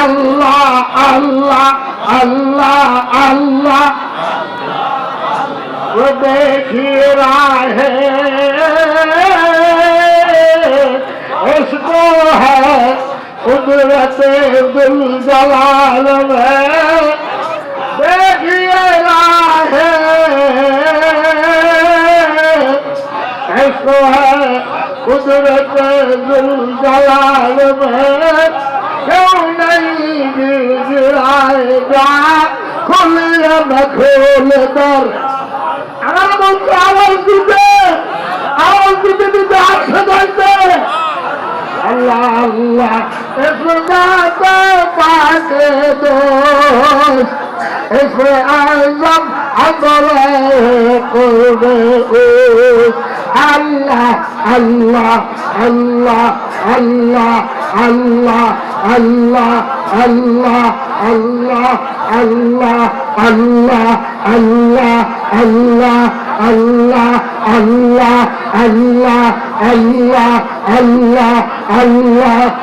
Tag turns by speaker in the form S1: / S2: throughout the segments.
S1: আল্লাহ আল্লাহ আল্লাহ আল্লাহ वो देखिए राहे इसको है कुदरत दिल जलाल में देखिए राहे इसको है कुदरत दिल जलाल में क्यों नहीं गिर খুলে খুলে তোর আমার বলছে আওয়াজ দিতে আওয়াজ দিতে দিতে আসতে ধরতে আল্লাহ আল্লাহ পাকে দোষ এসে আজম আদরে করবে আল্লাহ আল্লাহ আল্লাহ আল্লাহ আল্লাহ আল্লাহ আল্লাহ আল্লাহ আল্লাহ আল্লাহ আল্লাহ আল্লাহ আল্লাহ আল্লাহ আল্লাহ আল্লাহ আল্লাহ আল্লাহ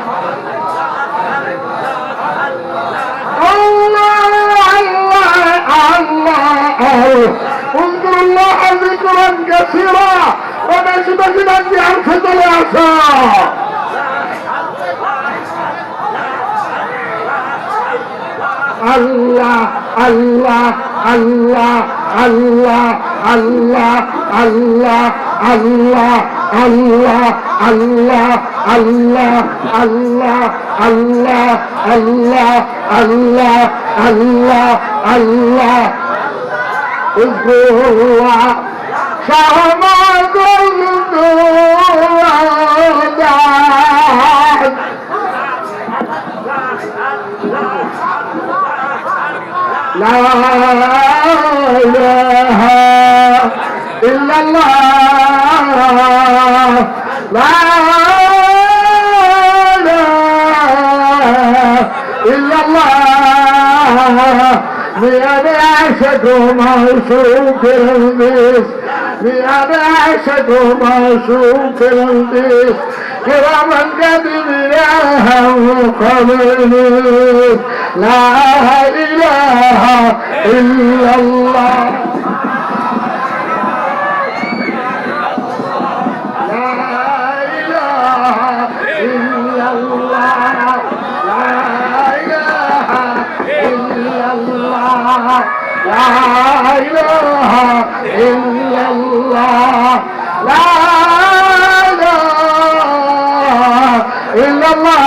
S1: انظر الله ذكرا كثيرا ومجد جدا عرفة العصا আল্লাহ আল্লাহ আল্লাহ আল্লাহ আল্লাহ আল্লাহ আল্লাহ আল্লাহ আল্লাহ আল্লাহ আল্লাহ আল্লাহ আল্লাহ আল্লাহ আল্লাহ আল্লাহ সমাজ لا إله إلا الله. لا إله إلا الله. بيد عشق وموصوف البيت. بيد عشق وموصوف البيت. كرام القدر يا هم قبلي لا إله الله لا إله إلا الله لا إله إلا الله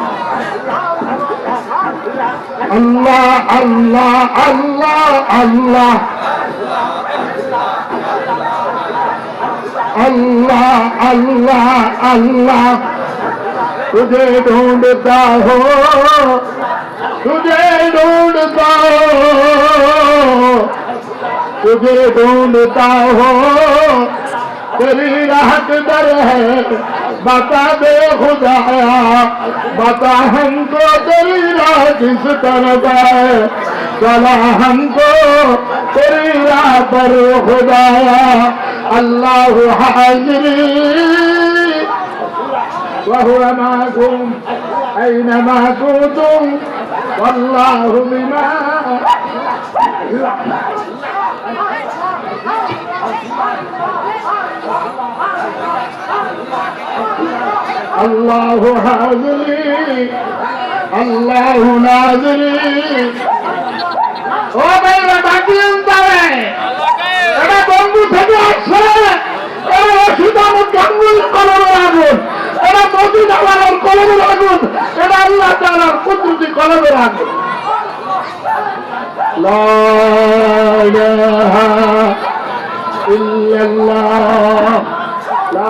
S1: আল্লাহ আল্লাহ আল্লাহ আল্লাহ अल्लाह अल्लाह अल्लाह तुझे ढूंढता हो तुझे ढूंढता हो तुझे ढूंढता हो तेरी राहत दर है बता दे खुदाया बता हमको तेरी राह किस तरफ है चला हमको तेरी राह पर खुदाया अल्लाह हाजिरी وهو معكم أينما كنتم والله بما আল্লাহ হাজরি, আল্লাহ নাজরি। ও ভাইরা, ডাকলেন তারে। এটা বন্ধু থেকে আসছে। এরা সীতাম গাঙ্গুল কলম লাগুন এটা মসজিদ আল্লাহর কলম লাগুন এটা আল্লাহ তালার কুদরতি কলমের আগুন। লা ইলাহা ইল্লাল্লাহ। লা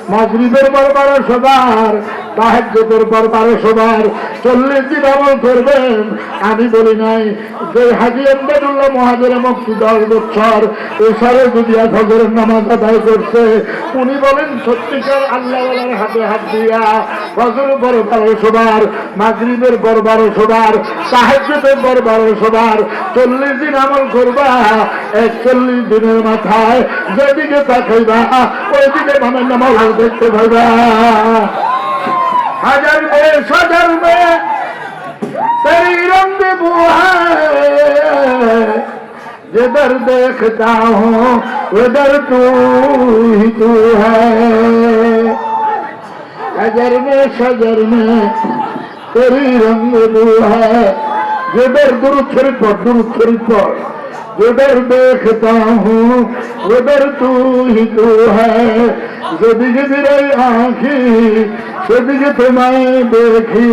S1: মাগরিবের পর বার তাহাজ্জুদের পর বারোশো বার চল্লিশ দিন আমল করবেন। আমি বলি নাই, যে হাজি এমদাদুল্লাহ মহাজের মুক্তি দশ বছর এছাড়াও যদি এক হজরের নামাজ আদায় করছে, উনি বলেন, সত্যিকার আল্লাহ হাতে হাত দিয়া ফজর পর বার মাগরিবের পর বার তাহাজ্জুদের পর বারোশো বার চল্লিশ দিন আমল করবা, একচল্লিশ দিনের মাথায় যেদিকে তাকাইবা, ওইদিকে মানে নামাজ দেখতে পারবা হাজার মেয়ে সাজার মেয়ে তেরি রঙে বুহা जिधर देखता हूँ उधर तू ही तू है सजर में सजर में तेरी रंग तू है जिधर गुरु छिड़को गुरु छिड़को शरीफ पर जिधर देखता हूँ उधर तू ही तू है যেদিকে দিলাই আঁখি সেদিকে তোমায় দেখি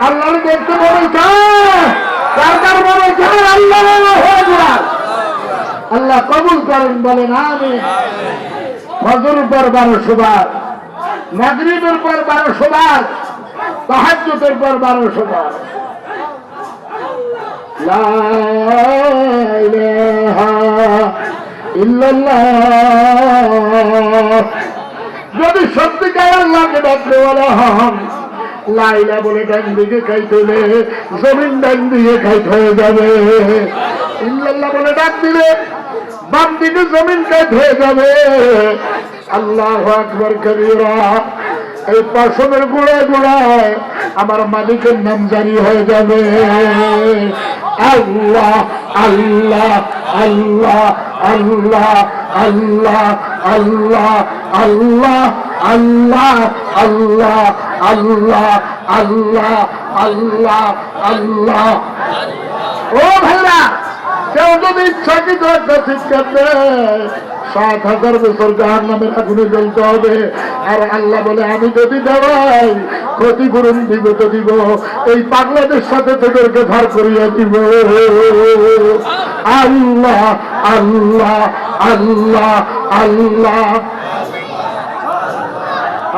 S1: আল্লাহর দেখতে বড় কার কার বড় আল্লাহ আকবার। আল্লাহ কবুল করেন বলেন আমি ফজর পর বারোশো বার মাগরিবের পর বারোশো বার তাহাজ্জুদের পর বারোশো বার লা ইলাহা ইল্লাল্লাহ। যদি সত্যিকার আল্লাহকে ডাকতে বলা হন লাইলা বলে ডান দিকে খাইতেলে জমিন ডান দিকে খাইতে হয়ে যাবে। ইল্লাল্লাহ বলে ডাক দিলে, বাম দিকে জমিন কাইত হয়ে যাবে। আল্লাহ আকবর কবিরা। এই পাশনের গোড়ায় গোড়ায় আমার মালিকের নাম জারি হয়ে যাবে আল্লাহ আল্লাহ আল্লাহ আল্লাহ আল্লাহ আল্লাহ আল্লাহ আল্লাহ আল্লাহ আল্লাহ আল্লাহ আল্লাহ আল্লাহ ও ভাইরা কেউ যদি ইচ্ছাকৃত শিক্ষা দেয় সাত হাজার বছর জাহার নামের আগুনে জ্বলতে হবে। আর আল্লাহ বলে, আমি যদি দেওয়াই, ক্ষতিপূরণ দিব, তো দিব। এই বাংলাদেশ সাথে তোদেরকে ধার করিয়া দিব। আল্লাহ আল্লাহ আল্লাহ আল্লাহ।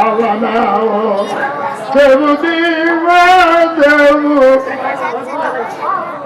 S1: আওয়ানাও সেবুদি দেবু।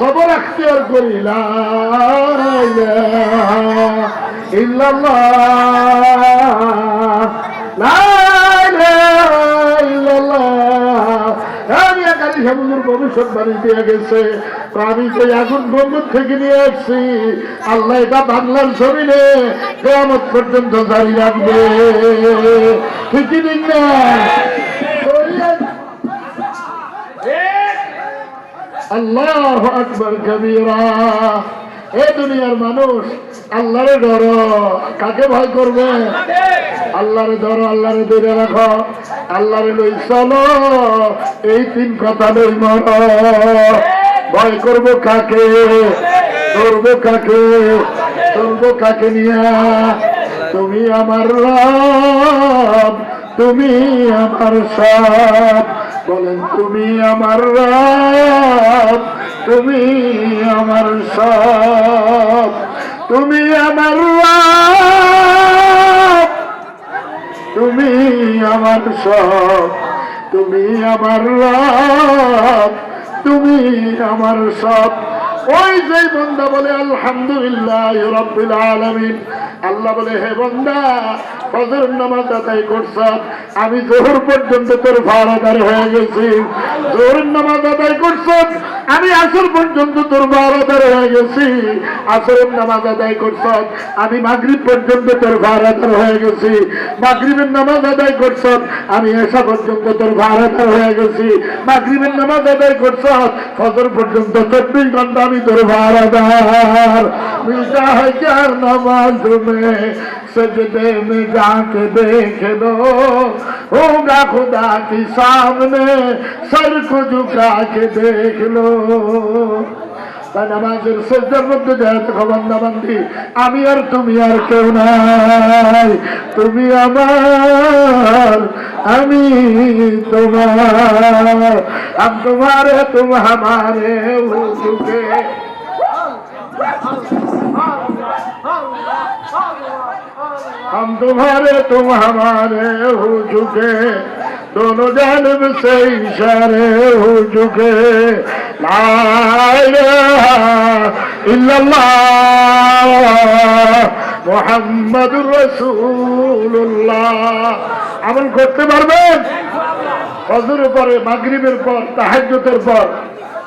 S1: সবর আখতিয়ার করি ভবিষ্যৎবাণী দিয়ে গেছে। আমি তো এখন বন্ধুর থেকে নিয়ে আল্লাহ এটা বাংলার শরীরে কেমন পর্যন্ত জারি রাখবে। ঠিক না আল্লাহ আকবর কবিরা। এ দুনিয়ার মানুষ, আল্লাহরে ডর কাকে ভয় করবে? আল্লাহরে ডর আল্লাহরে দূরে রাখো, আল্লাহরে লই চলো, এই তিন কথা লই মর। ভয় করব কাকে? করব কাকে? চলবো কাকে নিয়া? তুমি আমার রব, তুমি আমার সব। বলেন, তুমি আমার রব, তুমি আমার সব, তুমি আমার রব, তুমি আমার সব, তুমি আমার রব, তুমি আমার সব। ওই যে বন্দা বলে, আলহামদুলিল্লাহ রব্বিল আলামিন। আল্লাহ বলে, হে বন্দা ফজর নামাজ আদায় করছ। আমি জোহর পর্যন্ত তোর ভাড়াদার হয়ে গেছি। জোহর নামাজ আদায় করছ। আমি আসর পর্যন্ত তোর ভাড়াদার হয়ে গেছি। আসরের নামাজ আদায় করছ। আমি মাগরিব পর্যন্ত তোর ভাড়াদার হয়ে গেছি। মাগরিবের নামাজ আদায় করছ। আমি এসা পর্যন্ত তোর ভাড়াদার হয়ে গেছি। মাগরিবের নামাজ আদায় করছ। ফজর পর্যন্ত চব্বিশ ঘণ্টা আমি তোর ভাড়াদার। নামাজ सजदे में जाके देख लो होगा खुदा के सामने सर को झुका के देख लो তাই নামাজের সেজদার মধ্যে যায় তো বান্দা বান্দি আমি আর তুমি আর কেউ নাই তুমি আমার আমি তোমার हम तुम्हारे तुम हमारे हो चुके हम तुम्हारे तुम हमारे हो चुके दोनों जानब से इशारे हो चुके ला इलाहा इल्लल्लाह মোহাম্মদুর রসুল্লাহ আমল করতে পারবেন ফজরের পরে মাগরিবের পর তাহাজ্জতের পর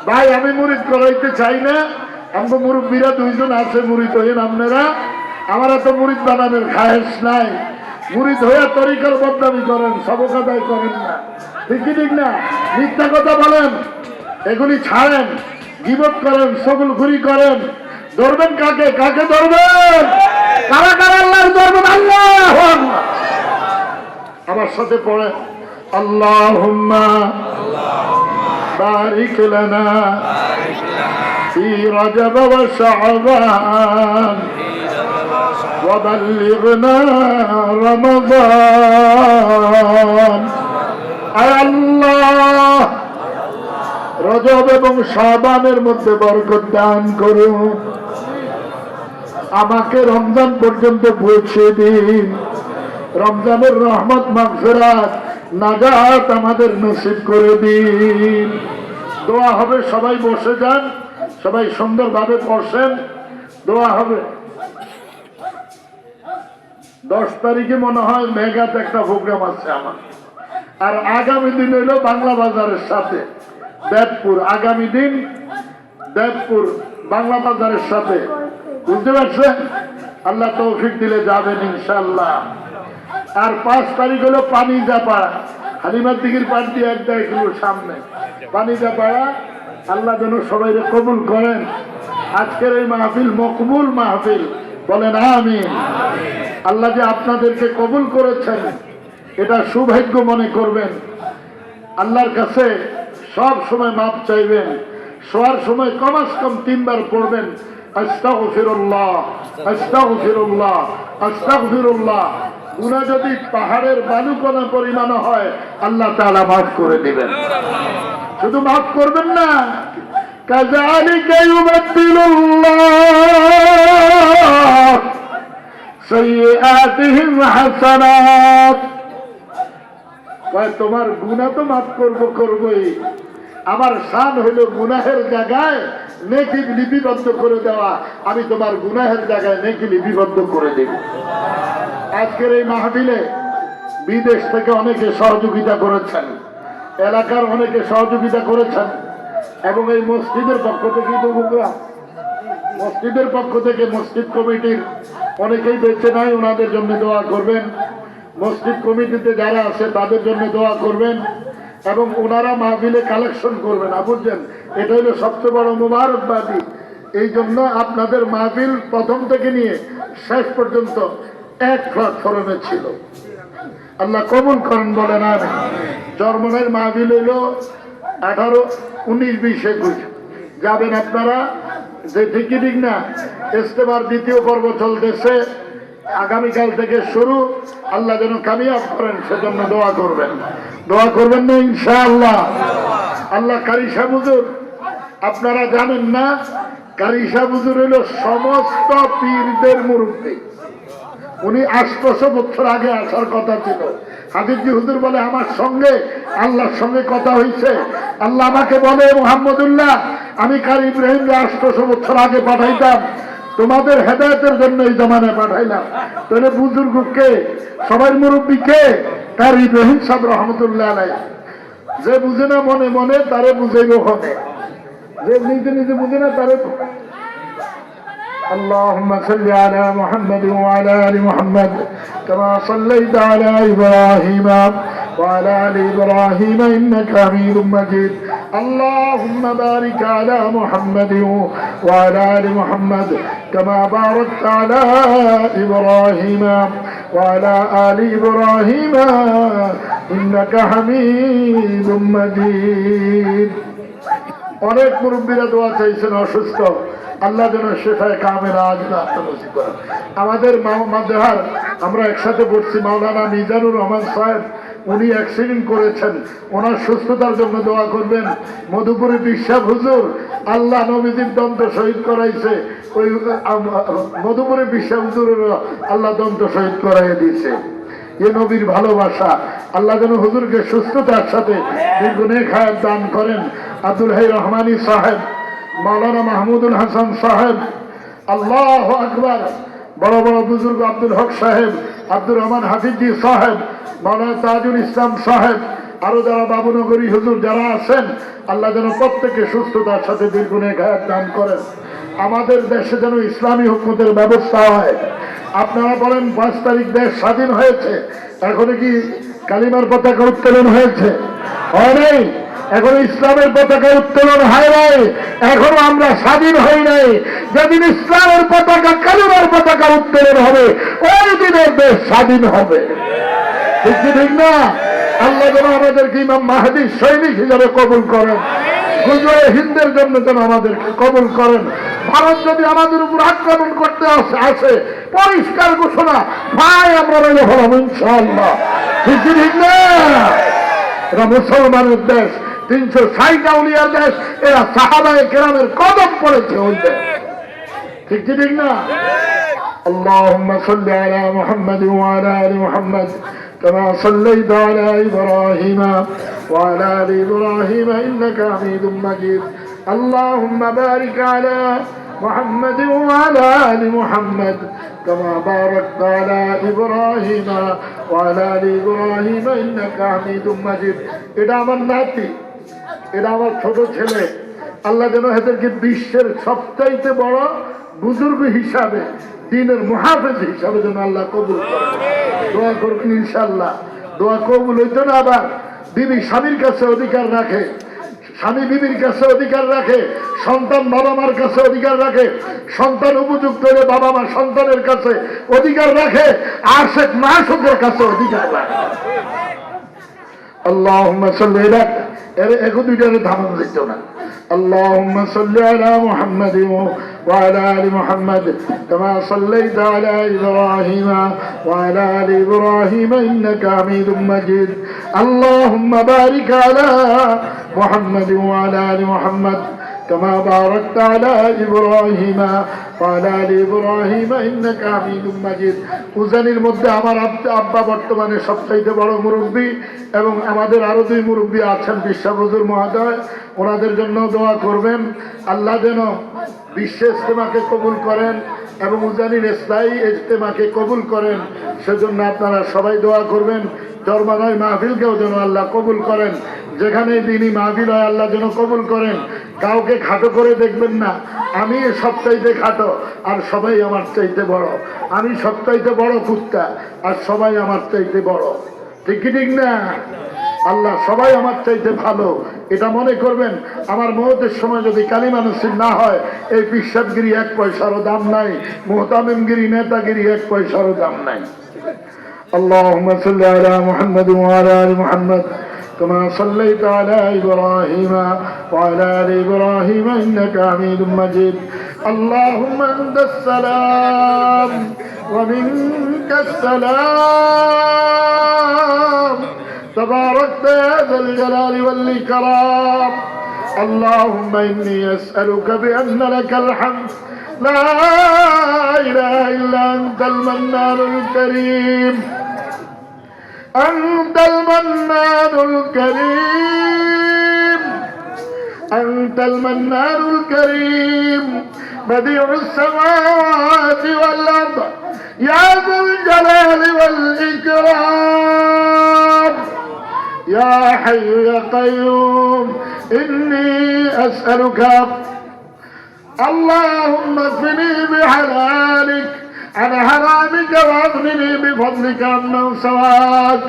S1: ভাই আমি মুরিদ করাইতে চাই না আমাকে মুরব্বীরা দুইজন আছে মুরিদ হইন আপনারা আমার এত মুরিদ বানানোর খায়েস নাই মুরিদ হইয়া তরিকার বদনামি করেন সবকাদাই করেন না ঠিক কি ঠিক না মিথ্যা কথা বলেন এগুলি ছাড়েন গিবত করেন সগুল ঘুরি করেন ধরবেন কাকে কাকে ধরবেন কারা কারা আল্লাহর ধরবেন আল্লাহ আমার সাথে পড়ে আল্লাহুম্মা বারিক লানা في رجب وشعبان وبلغنا رمضان আয় আল্লাহ রজব এবং শাবানের মধ্যে বরকত দান করুন আমাকে রমজান পর্যন্ত পৌঁছে দিন রমজানের রহমত মাগফিরাত নাজাত আমাদের নসিব করে দিন দোয়া হবে সবাই বসে যান সবাই সুন্দরভাবে বসেন দোয়া হবে দশ তারিখে মনে হয় মেঘাতে একটা প্রোগ্রাম আছে আমার। আর আগামী দিন হইল বাংলা বাজারের সাথে, দেবপুর। আগামী দিন দেবপুর বাংলা বাজারের সাথে। বুঝতে পারছেন? আল্লাহ তৌফিক দিলে যাবেন ইনশাল্লাহ আর পাঁচ তারিখ হলো পানি জাপাড়া হালিমার দিঘির দিয়ে এক দেড় সামনে। পানি জাপাড়া আল্লাহ যেন সবাই কবুল করেন। আজকের এই মাহফিল মকবুল মাহফিল। বলেন আমি আল্লাহ যে আপনাদেরকে কবুল করেছেন, এটা সৌভাগ্য মনে করবেন। আল্লাহর কাছে সব সময় মাপ চাইবেন। শোয়ার সময় কমাস কম তিনবার পড়বেন, আস্তাগফিরুল্লাহ আস্তাগফিরুল্লাহ আস্তাগফিরুল্লাহ। গুণা যদি পাহাড়ের বালুকণা পরিমাণ হয়, আল্লাহ তাআলা মাফ করে দিবেন। শুধু মাফ করবেন না কাজালিকা ইউবাদদিলুল্লাহ। সৈয়াতিহিম হাসানাত। তোমার গুনা তো মাফ করব, করবই। আমার শান হলো গুনাহের জায়গায় নেকি লিপিবদ্ধ করে দেওয়া। আমি তোমার গুনাহের জায়গায় নেকি লিপিবদ্ধ করে দেব। আজকের এই মাহফিলে বিদেশ থেকে অনেকে সহযোগিতা করেছেন, এলাকার অনেকে সহযোগিতা করেছেন, এবং এই মসজিদের পক্ষ থেকে মসজিদের পক্ষ থেকে মসজিদ কমিটির অনেকেই বেঁচে নাই, ওনাদের জন্য দোয়া করবেন। মসজিদ কমিটিতে যারা আছে, তাদের জন্য দোয়া করবেন এবং ওনারা মাহফিলে কালেকশন করবেন। বুঝছেন এটা হলো সবচেয়ে বড় মুবারকবাদী। এই জন্য আপনাদের মাহফিল প্রথম থেকে নিয়ে শেষ পর্যন্ত এক প্ল্যাটফর্মে ছিল। আল্লাহ কবুল করেন, বলেন আর জর্মনের মাহফিল হইল আঠারো, উনিশ, বিশ, একুশ। যাবেন আপনারা? যে ঠিকই ঠিক না ইস্তেমার দ্বিতীয় পর্ব চলতেছে। আগামীকাল থেকে শুরু, আল্লাহ যেন কামিয়াব করেন, সেজন্য দোয়া করবেন। দোয়া করবেন না, ইনশাআল্লাহ। আল্লাহ কারিশা বুজুর আপনারা জানেন না কারিশা বুজুর হইল সমস্ত পীরদের মুরব্বী। উনি আটশোশো বছর আগে আসার কথা ছিল। হাজিরজি হুজুর বলে, আমার সঙ্গে আল্লাহর সঙ্গে কথা হয়েছে আল্লাহ আমাকে বলে মোহাম্মদুল্লাহ আমি কার ইব্রাহিমকে আটশোশো বছর আগে পাঠাইতাম তোমাদের হেদায়তের জন্য এই জমানায় পাঠাইলাম তাহলে বুজুর্গ কে সবাই মুরব্বী কে তার ইব্রাহিম সাহেব রহমতুল্লাহ আলাই যে বুঝে না মনে মনে তারে বুঝাইব হবে যে নিজে নিজে বুঝে না তারে اللهم صل على محمد وعلى ال محمد كما صليت على ابراهيم وعلى ال ابراهيم انك حميد مجيد اللهم بارك على محمد وعلى ال محمد كما باركت على ابراهيم وعلى ال ابراهيم انك حميد مجيد অনেক মুরব্বীরা দোয়া চাইছেন অসুস্থ আল্লাহ যেন শেফায় কামের আজ আত্মনসিব করেন আমাদের মাদেহার আমরা একসাথে পড়ছি মাওলানা মিজানুর রহমান সাহেব উনি অ্যাক্সিডেন্ট করেছেন। ওনার সুস্থতার জন্য দোয়া করবেন। মধুপুরে বিশ্বাস হুজুর, আল্লাহ নবীজির দন্ত শহীদ করাইছে। ওই মধুপুরে বিশ্বাস হুজুরের আল্লাহ দন্ত শহীদ করাইয়া দিয়েছে। এ নবীর ভালোবাসা। আল্লাহ যেন হুজুরকে সুস্থতার সাথে দীর্ঘনে খায়ের দান করেন। আব্দুল হাই রহমানী সাহেব, মাওলানা মাহমুদুল হাসান সাহেব, আল্লাহ আকবর। বড় বড় বুজুর্গ আব্দুল হক সাহেব, আব্দুর রহমান হাফিজি সাহেব মাওলানা তাজুল ইসলাম সাহেব, আরও যারা বাবুনগরী হুজুর যারা আছেন, আল্লাহ যেন প্রত্যেকে সুস্থতার সাথে দীর্ঘনে খায়ের দান করেন। আমাদের দেশে যেন ইসলামী হুকুমতের ব্যবস্থা হয়। আপনারা বলেন, পাঁচ তারিখ দেশ স্বাধীন হয়েছে এখন কি কালিমার পতাকা উত্তোলন হয়েছে? হয় নাই? এখন ইসলামের পতাকা উত্তোলন হয় নাই, এখনও আমরা স্বাধীন হই নাই। যেদিন ইসলামের পতাকা, কালিমার পতাকা উত্তোলন হবে, ওই দিনের দেশ স্বাধীন হবে। ঠিক ঠিক না? আল্লাহ যেন আমাদেরকে ইমাম মাহাদির সৈনিক হিসাবে কবুল করেন। গুজরে হিন্দের জন্য যেন আমাদেরকে কবুল করেন। ভারত যদি আমাদের উপর আক্রমণ করতে আসে পরিষ্কার ঘোষণা, ভাই, আমরা রইলে হলাম ইনশাআল্লাহ। ঠিক ঠিক না? এরা মুসলমানের দেশ। তিনশো ষাট আউলিয়ার দেশ এরা সাহাবায় কেরামের কদম পড়েছে ওই দেশ ঠিক কি ঠিক না اللهم صل على محمد وعلى ال محمد كما صليت على ابراهيم وعلى ال ابراهيم انك حميد مجيد اللهم بارك على محمد وعلى ال محمد كما باركت على ابراهيم وعلى ال ابراهيم انك حميد مجيد এটা আমার নাতি এটা আমার ছোট ছেলে। আল্লাহ যেন এদেরকে বিশ্বের সবচাইতে বড় বুজুর্গ হিসাবে, দিনের মুহাফেজ হিসাবে যেন আল্লাহ কবুল দোয়া করবেন ইনশাল্লাহ দোয়া কবুল হইতো না আবার। বিবি স্বামীর কাছে অধিকার রাখে। স্বামী বিবির কাছে অধিকার রাখে। সন্তান বাবা মার কাছে অধিকার রাখে। সন্তান উপযুক্ত হলে বাবা মা সন্তানের কাছে অধিকার রাখে। আর সে মাসকের কাছে অধিকার রাখে। اللهم صل على এখন দুইটারে ধারণ দিত না اللهم صل على محمد وعلى ال محمد كما صليت على ابراهيم وعلى ال ابراهيم انك حميد مجيد اللهم بارك على محمد وعلى ال محمد كما باركت على إبراهيم وعلى آل إبراهيم إنك حميد مجيد উজানির মধ্যে আমার আব- আব্বা বর্তমানে সবচাইতে বড় মুরব্বী এবং আমাদের আরো দুই মুরব্বী আছেন বিশ্বাবজুর মহোদয় ওনাদের জন্য দোয়া করবেন আল্লাহ যেন বিশ্ব ইস্তেমাকে কবুল করেন এবং উজানির স্থায়ী ইজতেমাকে কবুল করেন সেজন্য আপনারা সবাই দোয়া করবেন ধর্মাদায় মাহফিলকেও যেন আল্লাহ কবুল করেন। যেখানে দিনই মাহফিল হয়, আল্লাহ যেন কবুল করেন। কাউকে খাটো করে দেখবেন না। আমি সবচাইতে খাটো, আর সবাই আমার চাইতে বড়। আমি সবচাইতে বড় কুত্তা, আর সবাই আমার চাইতে বড়। ঠিক কি ঠিক না? আল্লাহ সবাই আমার চাইতে ভালো। এটা মনে করবেন, আমার মহতের সময় যদি কালী মানুষের না হয়, এই পিসাবগিরি এক পয়সারও দাম নাই, মোহতামিমগিরি, নেতাগিরি এক পয়সারও দাম নাই। اللهم صل على محمد وعلى آل محمد كما صليت على إبراهيم وعلى آل إبراهيم إنك حميد مجيد. اللهم أنت السلام ومنك السلام. تباركت يا ذا الجلال والإكرام. اللهم إني أسألك بأن لك الحمد. لا إله إلا أنت المنان الكريم. أنت المنان الكريم. أنت المنان الكريم. بديع السماوات والأرض. يا ذا الجلال والإكرام. يا حي يا قيوم. إني أسألك. اللهم اكفني بحلالك. عن حرامك واغنني بفضلك عمن سواك.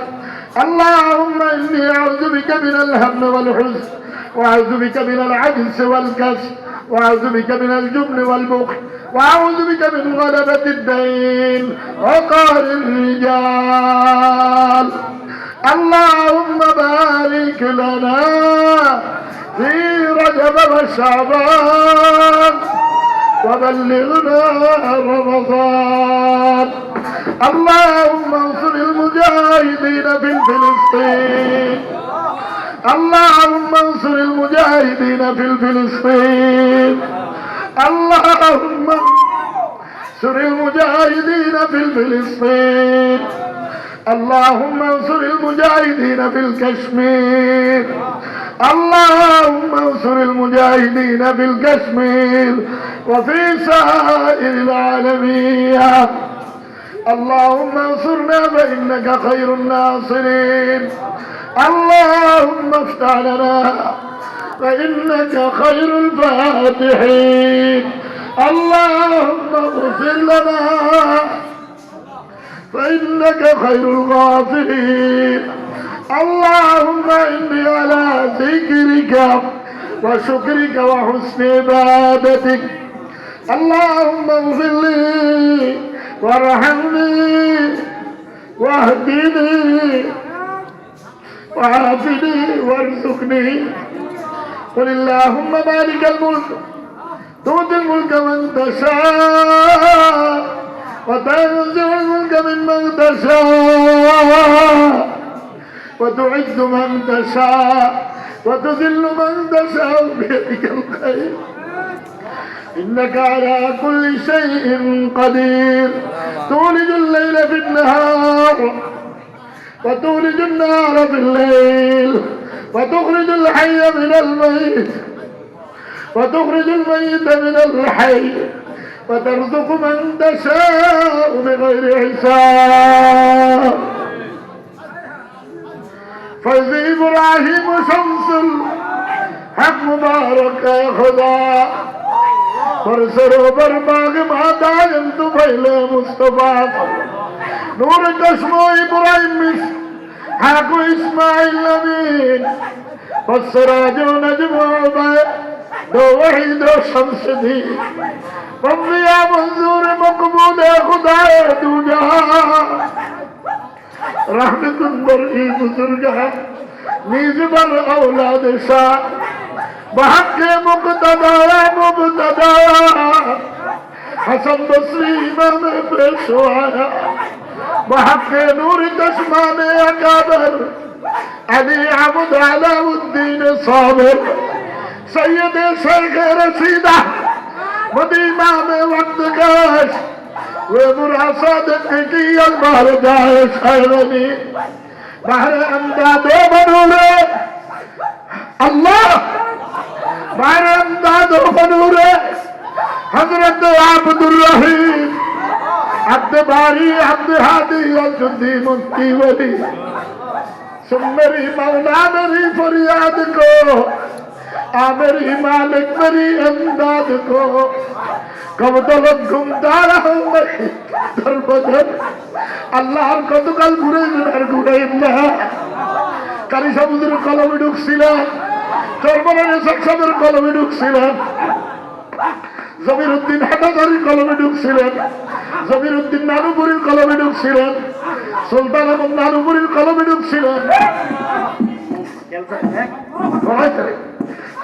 S1: اللهم إني أعوذ بك من الهم والحزن وأعوذ بك من العجز والكسل وأعوذ بك من الجبن والبخل وأعوذ بك من غلبة الدين وقهر الرجال. اللهم بارك لنا في رجب وشعبان. وبلغنا رمضان اللهم انصر المجاهدين في فلسطين اللهم انصر المجاهدين في فلسطين اللهم انصر المجاهدين في فلسطين اللهم انصر المجاهدين في الكشمير اللهم انصر المجاهدين في الكشمير وفي سائر العالمين. اللهم انصرنا فإنك خير الناصرين. اللهم افتح لنا فإنك خير الفاتحين. اللهم اغفر لنا فإنك خير الغافرين اللهم إني على ذكرك وشكرك وحسن عبادتك اللهم اغفر لي وارحمني واهدني وعافني وارزقني قل اللهم مالك الملك تؤتي الملك من تشاء وتنزع الملك ممن تشاء وتعز من تشاء وتذل من تشاء بيدك الخير. إنك على كل شيء قدير. تولج الليل في النهار وتولج النهار في الليل وتخرج الحي من الميت وتخرج الميت من الحي وترزق من تشاء بغير حساب. ফজলি ইব্রাহিম শামসুল হক মুবারক খোদা সরোবর বাগ মাতা ইন্তু ভাইলে মুস্তফা নূর চশমো ইব্রাহিম حق إسماعيل نبيل والسراج ونجم عبيد دو وحيد وشمس دين ربي يا منظور مقبول خدا دو جهان রহমতুল্বর ই বুজুর্গ নিজবার ঔলাদ শাহ বাহাকে মুক্তদা মুক্তদা حسن بصری امام پیشوایا بحق نور چشمان اکابر علی عبد علاء الدین صابر سید شیخ رسیدہ مدینہ میں وقت گاش ومر حسد تقي البحر داعي خيرني بحر امداد ومنوره الله بحر امداد ومنوره حضرت عبد الرحيم عبد باري عبد هادي الجندي منتي ولي سمري مولا میری فریاد کو آمری مالک میری امداد کو کب دلت گمتا رہو তোর বদল আল্লাহর কতকাল ঘুরে আর ঘুরে না কারি সমুদ্রের কলমে ঢুকছিলাম চরমনের সবসবের কলমে ঢুকছিলাম জমির উদ্দিন হাটাদারির কলমে ঢুকছিলেন জমির উদ্দিন নানুপুরীর কলমে ঢুকছিলেন সুলতান এবং নানুপুরীর কলমে ঢুকছিলেন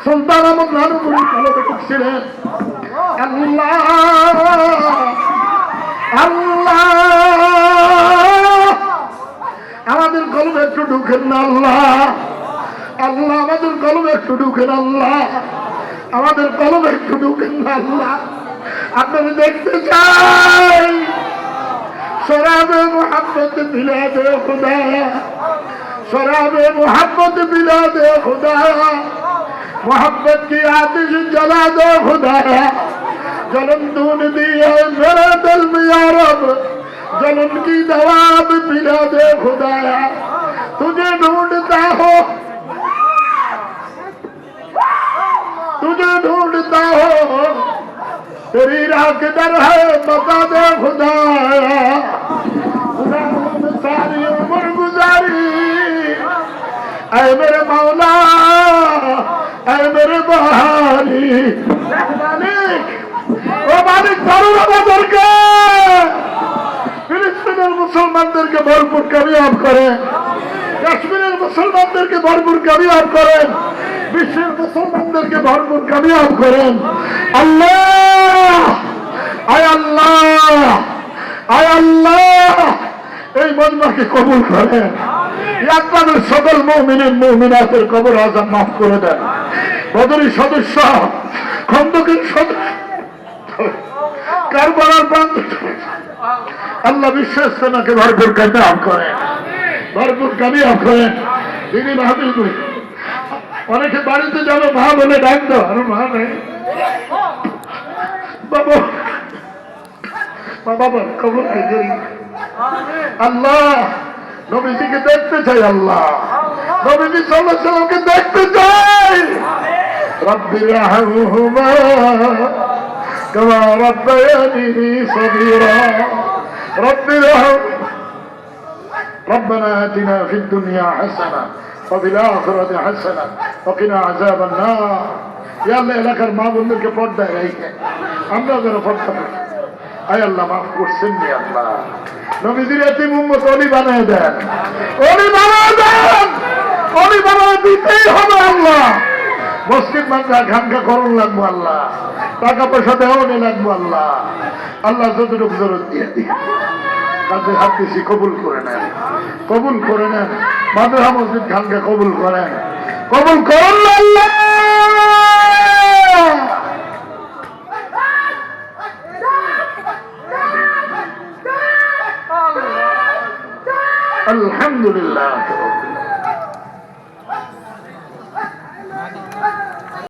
S1: সুলতান এবং নানুপুরীর কলমে ঢুকছিলেন আল্লাহ! আমাদের কলম একটু ঢুকেন না, আল্লাহ। আল্লাহ, আমাদের কলম একটু ঢুকেন, আল্লাহ। আমাদের কলম একটু ঢুকেন না, আল্লাহ। আপনারা দেখতে চাই। সরাবে মোহাম্মদ বিলাদে খোদা সরাবে মোহাম্মদ বিলাদে খোদা মোহাম্মদ কি আদেশ জ্বালা দে খোদা जन्म ढूंढ दिया मेरे दिल में यारब जन्म की दवा में पिला दे खुदाया तुझे ढूंढता हो तुझे ढूंढता हो तेरी राह किधर है बता दे खुदाया सारी उम्र गुजारी अरे मेरे मौला अरे मेरे बहारी ও আমাদেরকে। ফিলিস্তিনের মুসলমানদেরকে ভরপুর কামিয়াব করেন কাশ্মীরের মুসলমানদেরকে ভরপুর কামিয়াব করেন। বিশ্বের মুসলমানদেরকে ভরপুর কামিয়াব করেন। আল্লাহ! আয় আল্লাহ! আয় আল্লাহ! এই মজমাকে কবুল করেন। আপনাদের সকল মৌমিনের মৌমিনাতের কবর আজাম মাফ করে দেন। বদরি সদস্য খন্দকের সদস্য কারবালার বান্ধব আল্লাহ বিশ্বাস তোমাকে ভরপুর কামিয়াব করেন ভরপুর কামিয়াব করেন তিনি মাহবিল অনেকে বাড়িতে যাবে, মা বলে ডাক দাও। আর মা নেই। বাবা। বাবার খবর আল্লাহ, নবীজিকে দেখতে চাই আল্লাহ। নবীজি সাল্লাহ সাল্লামকে দেখতে চাই। রব্বি রাহমহুমা كما ربياني صغيرا رب ارحم ربنا آتنا في الدنيا حسنة وفي الآخرة حسنة وقنا عذاب النار يا الله এলাকার মা বোনদেরকে পর্দায় রেখে আমরা যেন পর্দা করি আয় আল্লাহ মাফ করছেন নি আল্লাহ নবীদের এতিম উম্মত অলি বানায় দেন অলি বানায় দেন অলি বানায় দিতেই হবে আল্লাহ মসজিদ মাদ্রা খানকা করুন লাগবো আল্লাহ। টাকা পয়সা দেওয়া নিয়ে লাগবো আল্লাহ। আল্লাহ যতটুকু জরুর দিয়ে দিয়ে কাজে হাত বেশি কবুল করে নেন। কবুল করে নেন। মাদ্রাসা মসজিদ খানকে কবুল করেন। কবুল করুন না